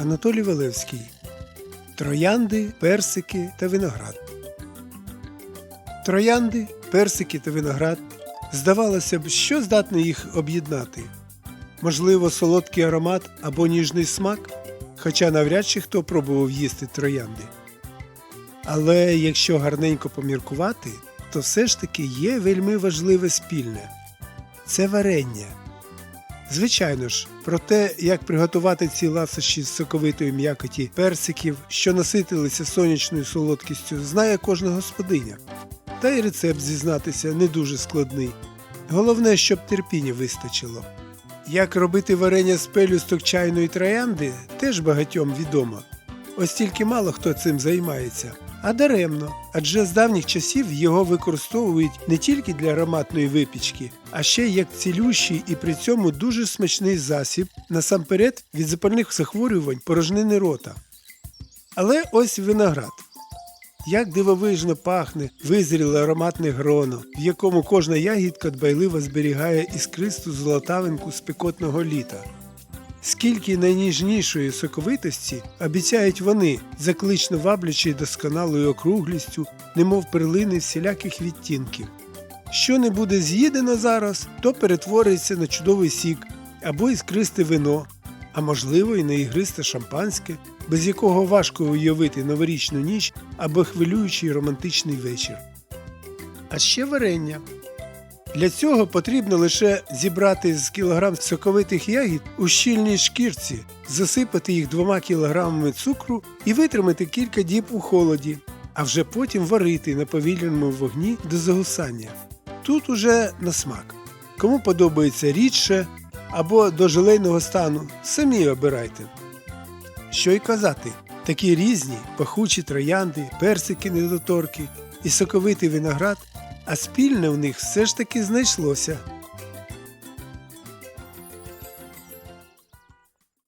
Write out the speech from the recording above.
Анатолій Валевський. Троянди, персики та виноград. Троянди, персики та виноград. Здавалося б, що здатне їх об'єднати? Можливо, солодкий аромат або ніжний смак, хоча навряд чи хто пробував їсти троянди. Але якщо гарненько поміркувати, то все ж таки є вельми важливе спільне це варення. Звичайно ж, про те, як приготувати ці ласощі з соковитої м'якоті персиків, що наситилися сонячною солодкістю, знає кожна господиня. Та й рецепт зізнатися не дуже складний. Головне, щоб терпіння вистачило. Як робити варення з пелюсток чайної троянди, теж багатьом відомо. Ось тільки мало хто цим займається. А даремно, адже з давніх часів його використовують не тільки для ароматної випічки, а ще як цілющий і при цьому дуже смачний засіб насамперед від запальних захворювань порожнини рота. Але ось виноград. Як дивовижно пахне визріле ароматне гроно, в якому кожна ягідка дбайливо зберігає іскристу золотавинку спекотного літа. Скільки найніжнішої соковитості обіцяють вони, заклично ваблячи досконалою округлістю, немов перлини всіляких відтінків. Що не буде з'їдено зараз, то перетвориться на чудовий сік або іскристе вино, а можливо і на ігристе шампанське, без якого важко уявити новорічну ніч або хвилюючий романтичний вечір. А ще варення. Для цього потрібно лише зібрати з кілограм соковитих ягід у щільній шкірці, засипати їх двома кілограмами цукру і витримати кілька діб у холоді, а вже потім варити на повільному вогні до загусання. Тут уже на смак. Кому подобається рідше або до желейного стану, самі обирайте. Що й казати, такі різні пахучі троянди, персики недоторки і соковитий виноград, а спільне в них все ж таки знайшлося